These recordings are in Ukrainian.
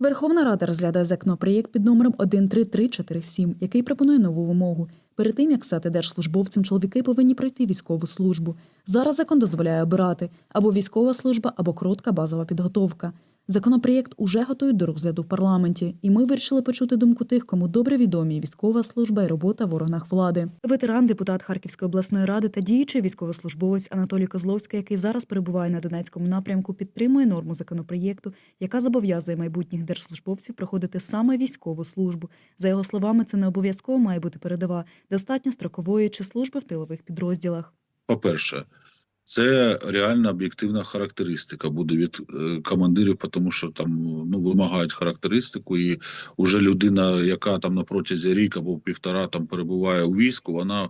Верховна Рада розглядає законопроєкт під номером 13347, який пропонує нову вимогу. Перед тим як стати держслужбовцем, чоловіки повинні пройти військову службу. Зараз закон дозволяє обирати або військова служба, або коротка базова підготовка. Законопроєкт уже готують до розгляду в парламенті, і ми вирішили почути думку тих, кому добре відомі військова служба і робота в органах влади. Ветеран, депутат Харківської обласної ради та діючий військовослужбовець Анатолій Козловський, який зараз перебуває на Донецькому напрямку, підтримує норму законопроєкту, яка зобов'язує майбутніх держслужбовців проходити саме військову службу. За його словами, це не обов'язково має бути передова, достатньо строкової чи служби в тилових підрозділах. По-перше, це реальна об'єктивна характеристика буде від е, командирів, тому що там ну вимагають характеристику, і вже людина, яка там на протязі рік або півтора там перебуває у війську, вона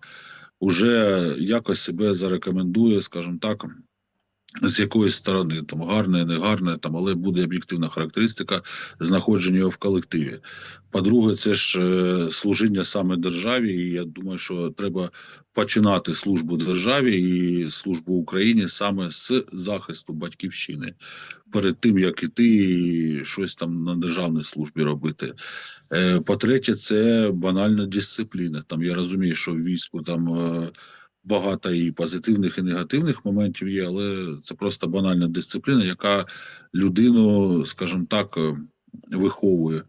вже якось себе зарекомендує, скажімо так. З якоїсь сторони там гарне, не гарне, там, але буде об'єктивна характеристика знаходження його в колективі. По-друге, це ж е, служіння саме державі, і я думаю, що треба починати службу державі і службу Україні саме з захисту батьківщини, перед тим як іти і щось там на державній службі робити. Е, По-третє, це банальна дисципліна. Там я розумію, що в війську там. е, Багато і позитивних, і негативних моментів є, але це просто банальна дисципліна, яка людину, скажімо так, е, виховує.